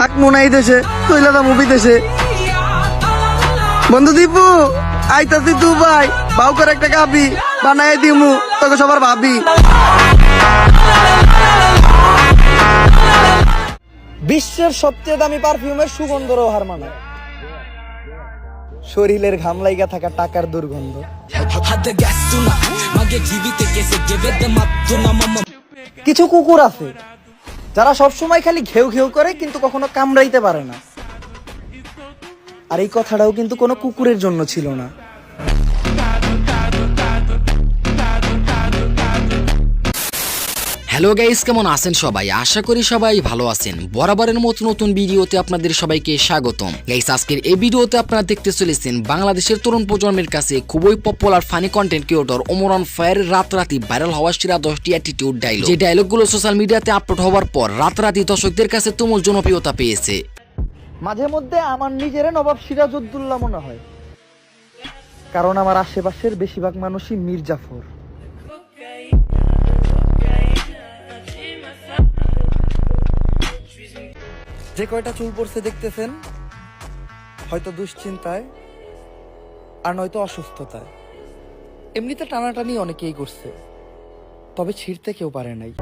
থাক মনে দেশে তৈলাদা মুভি দেশে। বন্ধু দীপু, আইতাছি তু ভাই, বাউ করে একটা কাপি বানাই দিমু, তোকে সবার ভাবি। বিশ্বের সবচেয়ে দামি পারফিউমের সুগন্ধরও হার মানায় শরীরের ঘাম লাইগা থাকা টাকার দুর্গন্ধ। কিছু কুকুর আছে যারা সবসময় খালি ঘেউ ঘেউ করে, কিন্তু কখনো কামড়াইতে পারে না। আর এই কথাটাও কিন্তু কোনো কুকুরের জন্য ছিল না। হ্যালো গাইস, কেমন আছেন সবাই? আশা করি সবাই ভালো আছেন। বরাবরের মতো নতুন ভিডিওতে আপনাদের সবাইকে স্বাগতম। গাইস, আজকের এই ভিডিওতে আপনারা দেখতে চলেছেন বাংলাদেশের তরুণ প্রজন্মের কাছে খুবই popular funny content creator Omran fire রাতারাতি ভাইরাল হওয়া সেরা দশটি অ্যাটিটিউড ডায়লগ যে ডায়লগগুলো সোশ্যাল মিডিয়াতে আপলোড হওয়ার পর রাতারাতি দর্শকদের কাছে তুমুল জনপ্রিয়তা পেয়েছে। মাঝে মধ্যে আমার নিজের নবাব সিরাজউদ্দৌল্লা মনে হয়। কারণ আমার আশেপাশের বেশিরভাগ মানুষই মীর জাফর যে কয়টা চুল পড়ছে দেখতেছেন? হয়তো দুশ্চিন্তায় আর নয়তো অসুস্থতায়। এমনিতে টানাটানি অনেকেই করছে তবে ছিঁড়তে কেউ পারে নাই।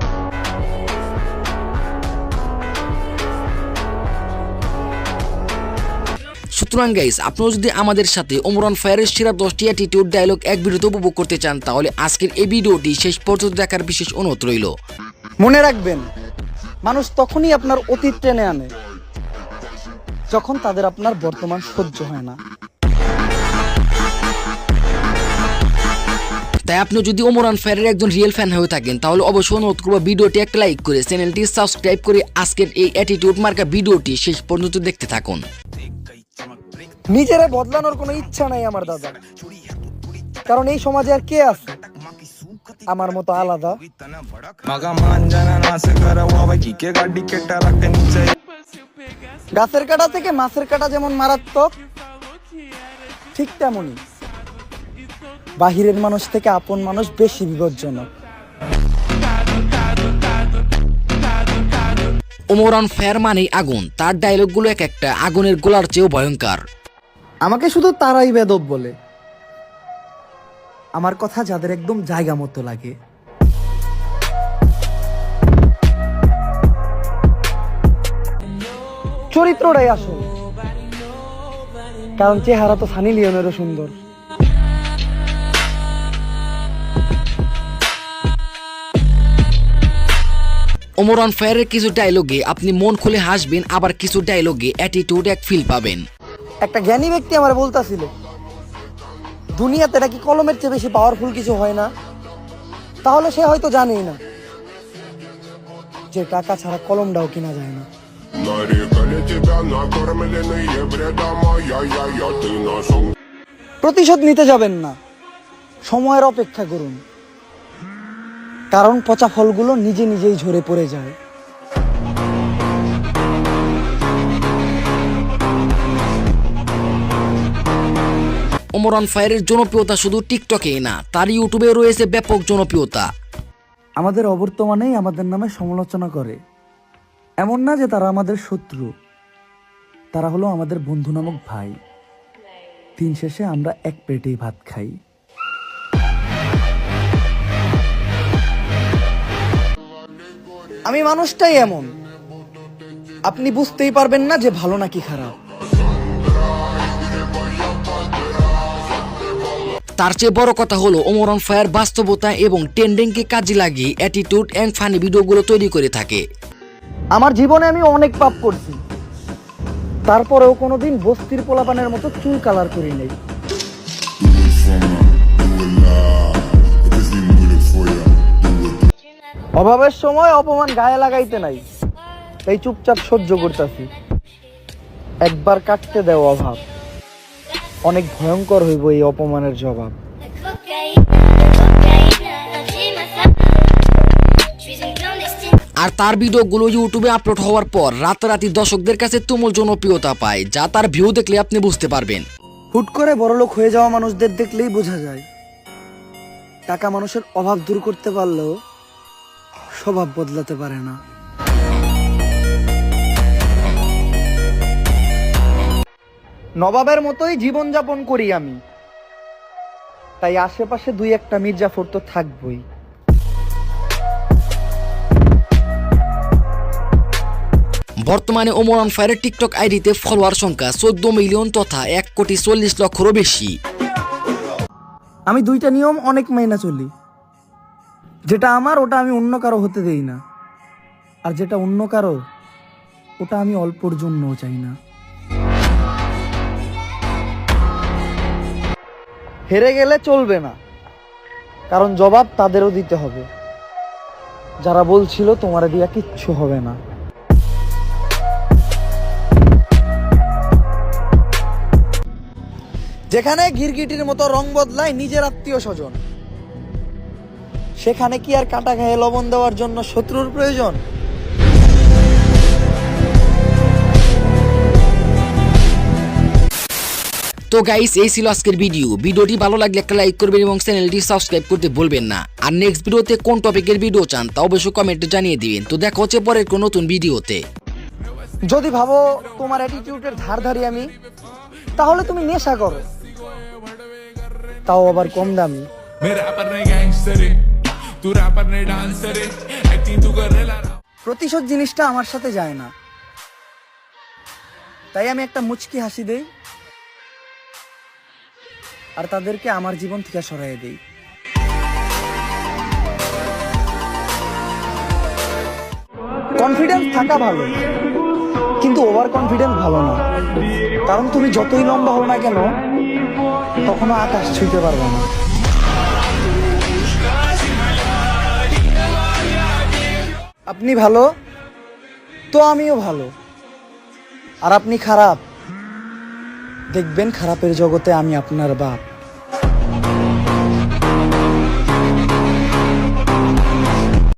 সুতরাং গাইস আপনারা যদি আমাদের সাথে ওমরান ফায়ারের সেরা দশটি অ্যাটিটিউড ডায়লগ এক ভিডিওতে উপভোগ করতে চান তাহলে আজকের এই ভিডিওটি শেষ পর্যন্ত দেখার বিশেষ অনুরোধ রইল। মনে রাখবেন মানুষ তখনই আপনার অতীত টেনে আনে যখন তাদের আপনার বর্তমান সহ্য হয় না। তাই আপনি যদি ওমরান ফায়ারের একজন রিয়েল ফ্যান হয়ে থাকেন তাহলে অবশ্যই অনুরোধ করব ভিডিওটি একটা লাইক করে চ্যানেলটি সাবস্ক্রাইব করে আজকের এই অ্যাটিটিউড মার্কা ভিডিওটি শেষ পর্যন্ত দেখতে থাকুন। নিজেরা বদলানোর কোনো ইচ্ছা নাই আমার দাদা। কারণ এই সমাজে আর কে আছে? আমার মতো আলাদা। গাছের কাটা থেকে মাছের কাটা যেমন মারাত্মক ঠিক তেমনই। বাহিরের মানুষ থেকে আপন মানুষ বেশি বিপজ্জনক। ওমরান ফের মানেই আগুন। তার ডায়লগগুলো এক একটা আগুনের গোলার চেয়েও ভয়ঙ্কর। আমাকে শুধু তারাই বেদব বলে। আমার কথা যাদের একদম জায়গা মতো লাগে। চরিত্রটাই আসল। কারণ চেহারা তো সানি লিওনেরও সুন্দর। ওমরান ফায়ারের কিছু ডায়লগে আপনি মন খুলে হাসবেন আবার কিছু ডায়লগে অ্যাটিটিউড এক ফিল পাবেন। একটা জ্ঞানী ব্যক্তি আমার বলতাছিল দুনিয়াতে নাকি কলমের চেয়ে বেশি পাওয়ারফুল কিছু হয় না? তাহলে সে হয়তো জানেই না যে টাকা ছাড়া কলমটাও কিনা যায় না। প্রতিশোধ নিতে যাবেন না। সময়ের অপেক্ষা করুন। কারণ পচা ফলগুলো নিজে নিজেই ঝরে পড়ে যায়। ওমরান ফায়ারের জনপ্রিয়তা শুধু টিকটকেই না তার ইউটিউবে রয়েছে ব্যাপক জনপ্রিয়তা। আমাদের অবর্তমানেই আমাদের নামে সমালোচনা করে। এমন না যে তারা আমাদের শত্রু। তারা হলো আমাদের বন্ধু নামক ভাই। দিন শেষে আমরা এক পেটেই ভাত খাই। আমি মানুষটাই এমন। আপনি বুঝতেই পারবেন না যে ভালো নাকি খারাপ। তার চেয়ে বড় কথা হলো ওমরান ফায়ার বাস্তবতা এবং ট্রেন্ডিংকে কাজে লাগিয়ে অ্যাটিটিউড অ্যান্ড ফানি ভিডিওগুলো তৈরি করে থাকে। আমার জীবনে আমি অনেক পাপ করছি। তারপরেও কোনোদিন বস্তির পোলাপানের মতো চুল কালার করি নাই। অভাবের সময় অপমান গায়ে লাগাইতে নাই। তাই চুপচাপ সহ্য করতেছি। একবার কাটতে দেও অভাব। অনেক ভয়ঙ্কর হইব এই অপমানের জবাব। আর তার ভিডিওগুলো ইউটিউবে আপলোড হওয়ার পর রাতারাতি দর্শকদের কাছে তুমুল জনপ্রিয়তা পায় যা তার ভিউ দেখলে আপনি বুঝতে পারবেন। হুট করে বড়লোক হয়ে যাওয়া মানুষদের দেখলেই বোঝা যায়। টাকা মানুষের অভাব দূর করতে পারলেও স্বভাব বদলাতে পারে না। নবাবের মতোই জীবনযাপন করি আমি। তাই আশেপাশে দুই একটা মির্জাফর তো থাকবই। বর্তমানে ওমর অন ফায়ারের টিকটক আইডিতে ফলোয়ার সংখ্যা চোদ্দ মিলিয়ন তথা এক কোটি চল্লিশ লক্ষেরও বেশি। আমি দুইটা নিয়ম অনেক মাইনা চলি। যেটা আমার ওটা আমি অন্য কারও হতে দেই না। আর যেটা অন্য কারও ওটা আমি অল্পর জন্যও চাই না। হেরে গেলে চলবে না। কারণ জবাব তাদেরও দিতে হবে। যারা বলছিল তোমার দিয়া কিচ্ছু হবে না। যেখানে গিরগিটির মতো রং বদলায় নিজের আত্মীয় স্বজন, সেখানে কি আর কাটা গায়ে লবণ দেওয়ার জন্য শত্রুর প্রয়োজন? তো গাইস এই ছিল আজকের ভিডিও ভিডিওটি ভালো লাগলে একটা লাইক করবেন এবং চ্যানেলটি সাবস্ক্রাইব করতে ভুলবেন না আর নেক্সট ভিডিওতে কোন টপিকের ভিডিও চান তা অবশ্যই কমেন্টে জানিয়ে দিবেন তো দেখা হচ্ছে পরের কোন নতুন ভিডিওতে যদি ভাবো তোমার অ্যাটিটিউডের ধার ধারি আমি তাহলে তুমি নেশা করো তাও আবার কম দামি मैं रैपर नहीं गैंगस्टर है तू रैपर नहीं डांसर है एक्टिंग तू कर रहा প্রতিশোধ জিনিসটা আমার সাথে যায় না তাই আমি একটা মুচকি হাসি দেই আর তাদেরকে আমার জীবন থেকে সরাই দেই। কনফিডেন্স থাকা ভালো, কিন্তু ওভার কনফিডেন্স ভালো না। কারণ তুমি যতই লম্বা হও না কেন তখনও আকাশ ছুঁতে পারবে না। আপনি ভালো, তো আমিও ভালো। আর আপনি খারাপ দেখবেন খারাপের জগতে আমি আপনার বাপ।